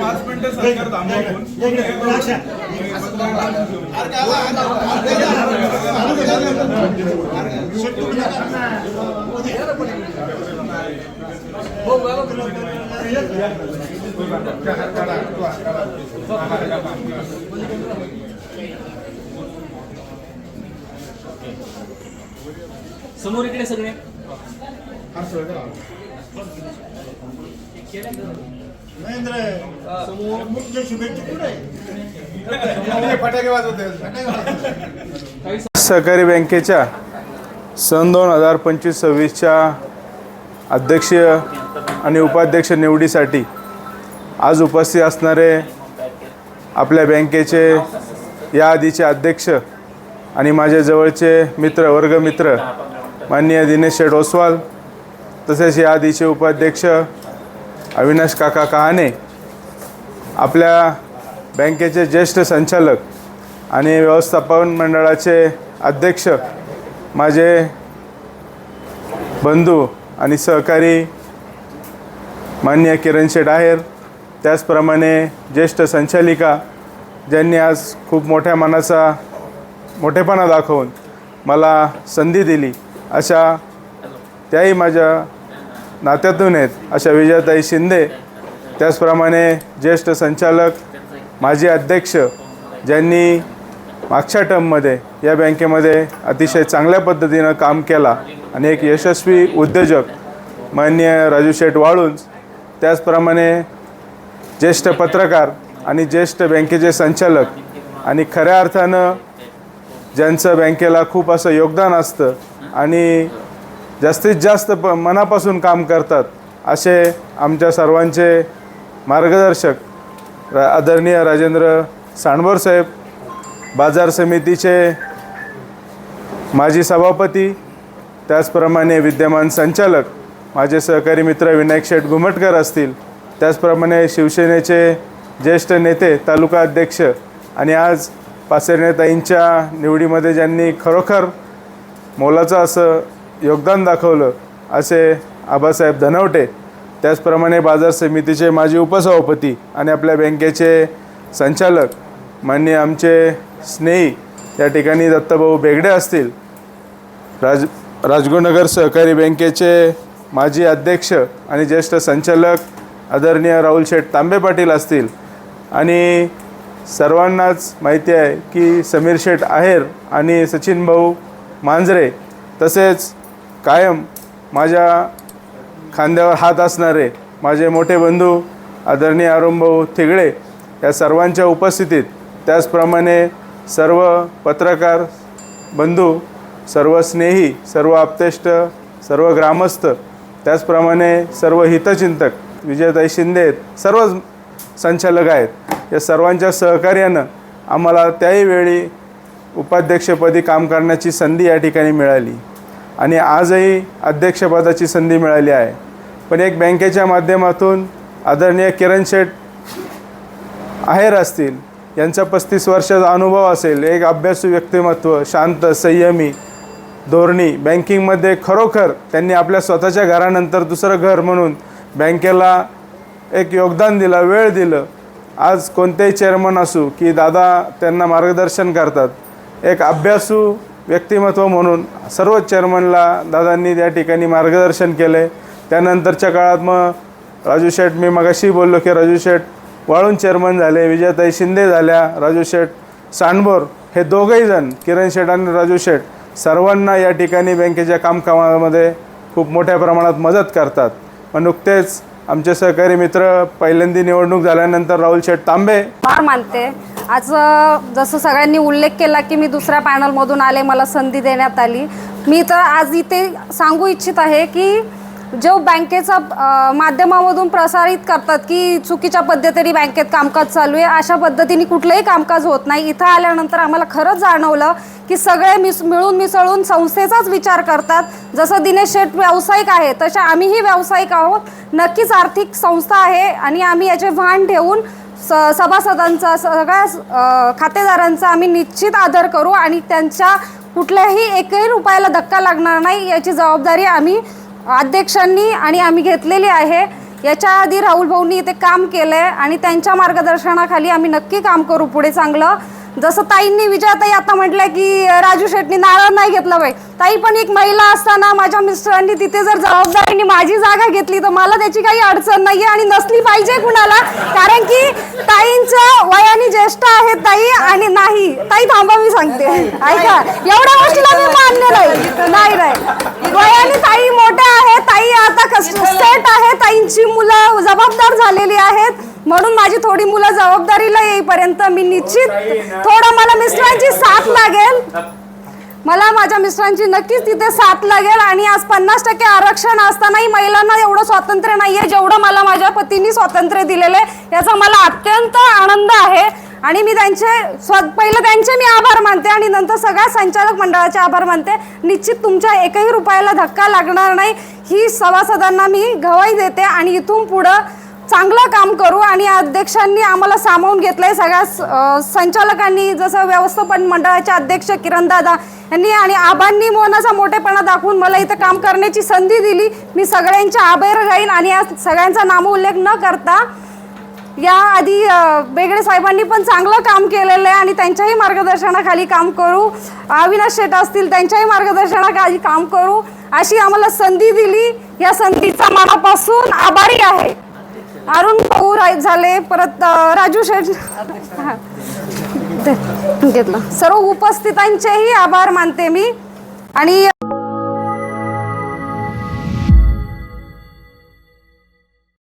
पाच मिनिटं सरकार थांबवून समोर इकडे सगळे. मुख्य शुभेच्छा कुठे? सहकारी बँकेच्या सन दोन हजार पंचवीस सव्वीसच्या अध्यक्षीय आणि उपाध्यक्ष निवडीसाठी आज उपस्थित असणारे आपल्या बँकेचे या आधीचे अध्यक्ष आणि माझे जवळचे मित्र वर्गमित्र माननीय दिनेश शेठ ओसवाल तसेच या आधीचे उपाध्यक्ष अविनाश काका कहाणे. आपल्या बँकेचे ज्येष्ठ संचालक आणि व्यवस्थापन मंडळाचे अध्यक्ष माझे बंधू आणि सहकारी मान्य किरण शेठ आहेर त्याचप्रमाणे ज्येष्ठ संचालिका ज्यांनी आज खूप मोठ्या मनाचा मोठेपणा दाखवून मला संधी दिली. अशा त्याही माझ्या नात्यातून आहेत. अशा विजयाताई शिंदे त्याचप्रमाणे ज्येष्ठ संचालक माजी अध्यक्ष ज्यांनी मागच्या टर्ममध्ये या बँकेमध्ये अतिशय चांगल्या पद्धतीनं काम केला आणि एक यशस्वी उद्योजक माननीय राजू शेठ वाळुंज त्याचप्रमाणे ज्येष्ठ पत्रकार आणि ज्येष्ठ बँकेचे संचालक आणि खऱ्या अर्थानं ज्यांचं बँकेला खूप असं योगदान असतं आणि जास्तीत जास्त प मनापासून काम करतात असे आमच्या सर्वांचे मार्गदर्शक रा आदरणीय राजेंद्र सांडभोर साहेब बाजार समितीचे माजी सभापती त्याचप्रमाणे विद्यमान संचालक माझे सहकारी मित्र विनायक शेठ घुमटकर असतील. त्याचप्रमाणे शिवसेनेचे ज्येष्ठ नेते तालुका अध्यक्ष आणि आज पासेरनेताईंच्या निवडीमध्ये ज्यांनी खरोखर मोलाचं असं योगदान दाखवलं असे आबासाहेब धनवटे त्याचप्रमाणे बाजार समितीचे माजी उपसभापती आणि आपल्या बँकेचे संचालक मान्य आमचे स्नेही या ठिकाणी दत्तभाऊ बेगडे असतील. राज राजगुरुनगर सहकारी बँकेचे माजी अध्यक्ष आणि ज्येष्ठ संचालक आदरणीय राहुल शेठ तांबे पाटील असतील. आणि सर्वांनाच माहिती आहे की समीर शेठ आहेर आणि सचिन भाऊ मांजरे तसेच कायम माझ्या खांद्यावर हात असणारे माझे मोठे बंधू आदरणीय अरुणभाऊ थिगळे या सर्वांच्या उपस्थितीत त्याचप्रमाणे सर्व पत्रकार बंधू सर्व स्नेही सर्व आप्तेष्ट सर्व ग्रामस्थ त्याचप्रमाणे सर्व हितचिंतक विजयताई शिंदे आहेत सर्व संचालक आहेत. या सर्वांच्या सहकार्यानं आम्हाला त्याही वेळी उपाध्यक्षपदी काम करण्याची संधी या ठिकाणी मिळाली. आणि आजही अध्यक्षपदाची संधी मिळाली आहे. पण एक बँकेच्या माध्यमातून आदरणीय किरण शेठ आहेर असतील यांचा पस्तीस वर्षाचा अनुभव असेल एक अभ्यासू व्यक्तिमत्व शांत संयमी धोरणी बँकिंगमध्ये खरोखर त्यांनी आपल्या स्वतःच्या घरानंतर दुसरं घर म्हणून बँकेला एक योगदान दिलं वेळ दिलं. आज कोणतेही चेअरमन असू की दादा त्यांना मार्गदर्शन करतात एक अभ्यासू व्यक्तिमत्व म्हणून सर्व चेअरमनला दादांनी त्या ठिकाणी मार्गदर्शन केले त्यानंतरच्या काळात मग राजू शेठ मी मगाशी बोललो की राजू शेठ वाळून चेअरमन झाले विजयताई शिंदे झाल्या राजू शेठ सांडभोर हे दोघंही जण किरण शेठ आणि राजू शेठ सर्वांना या ठिकाणी बँकेच्या कामकामामध्ये खूप मोठ्या प्रमाणात मदत करतात. मग नुकतेच आमचे सहकारी मित्र पहिल्यांदी निवडणूक झाल्यानंतर राहुल शेठ तांबे. फार मानते. आज जसं सगळ्यांनी उल्लेख केला की मी दुसऱ्या पॅनलमधून आले मला संधी देण्यात आली. मी तर आज इथे सांगू इच्छित आहे की जो बँकेचा माध्यमामधून प्रसारित करतात की चुकीच्या पद्धतीने बँकेत कामकाज चालू आहे अशा पद्धतीने कुठलंही कामकाज होत नाही. इथं आल्यानंतर आम्हाला खरंच जाणवलं की सगळे मिस मिळून मिसळून संस्थेचाच विचार करतात. जसं दिनेश शेठ व्यावसायिक आहे तशा आम्हीही व्यावसायिक आहोत. नक्कीच आर्थिक संस्था आहे आणि आम्ही याचे भान ठेवून स सभासदांचा सगळ्या खातेदारांचा आम्ही निश्चित आदर करू आणि त्यांच्या कुठल्याही एकही रुपयाला धक्का लागणार नाही याची जबाबदारी आम्ही अध्यक्षांनी आणि आम्ही घेतलेली आहे. याच्या आधी राहुल भाऊंनी इथे काम केलं आहे आणि त्यांच्या मार्गदर्शनाखाली आम्ही नक्की काम करू पुढे चांगलं. जसं ताईंनी विजयाताई आता म्हटलं की राजू शेट्टी नारळ नाही घेतलं बाई. ताई पण एक महिला असताना माझ्या मिस्टरांनी तिथे जर जबाबदारीने माझी जागा घेतली तर मला त्याची काही अडचण नाही आणि नसली पाहिजे कुणाला. कारण की ताईंचं वयाने ज्येष्ठ आहेत ताई आणि नाही. ताई थांबा मी सांगते. ऐका एवढ्या गोष्टीला मी मान्य नाही. नाही नाही. वयाने ताई मोठ्या आहेत. ताई आता सेट आहे. ताईंची मुलं जबाबदार झालेली आहेत. म्हणून माझी थोडी मुलं जबाबदारीला येईपर्यंत मी निश्चित थोडं मला मिस्टरांची साथ लागेल. मला माझ्या मिस्टरांची नक्कीच तिथे साथ लागेल आणि आज पन्नास टक्के आरक्षण असतानाही महिलांना एवढं स्वातंत्र्य नाही आहे जेवढं मला माझ्या पतींनी स्वातंत्र्य दिलेलं आहे याचा मला अत्यंत आनंद आहे. आणि मी त्यांचे स्व पहिलं त्यांचे मी आभार मानते आणि नंतर सगळ्या संचालक मंडळाचे आभार मानते. निश्चित तुमच्या एकही रुपयाला धक्का लागणार नाही. ही सभासदांना मी गवाही देते आणि इथून पुढं चांगलं काम करू आणि अध्यक्षांनी आम्हाला सामावून घेतलंय. सगळ्या स- संचालकांनी जसं व्यवस्थापन मंडळाचे अध्यक्ष किरण दादा यांनी आणि आबांनी मोहनाचा मोठेपणा दाखवून मला इथं काम करण्याची संधी दिली. मी सगळ्यांच्या आभार राहील आणि या सगळ्यांचा नामोल्लेख न करता या आधी बेगडे साहेबांनी पण चांगलं काम केलेलं आहे आणि त्यांच्याही मार्गदर्शनाखाली काम करू. अविनाश शेट असतील त्यांच्याही मार्गदर्शनाखाली काम करू. अशी आम्हाला संधी दिली. या संधीचा मनापासून आभारी आहे. अरुण भाऊ झाले परत राजू शेठ. घेतलं. सर्व उपस्थितांचेही आभार मानते मी. आणि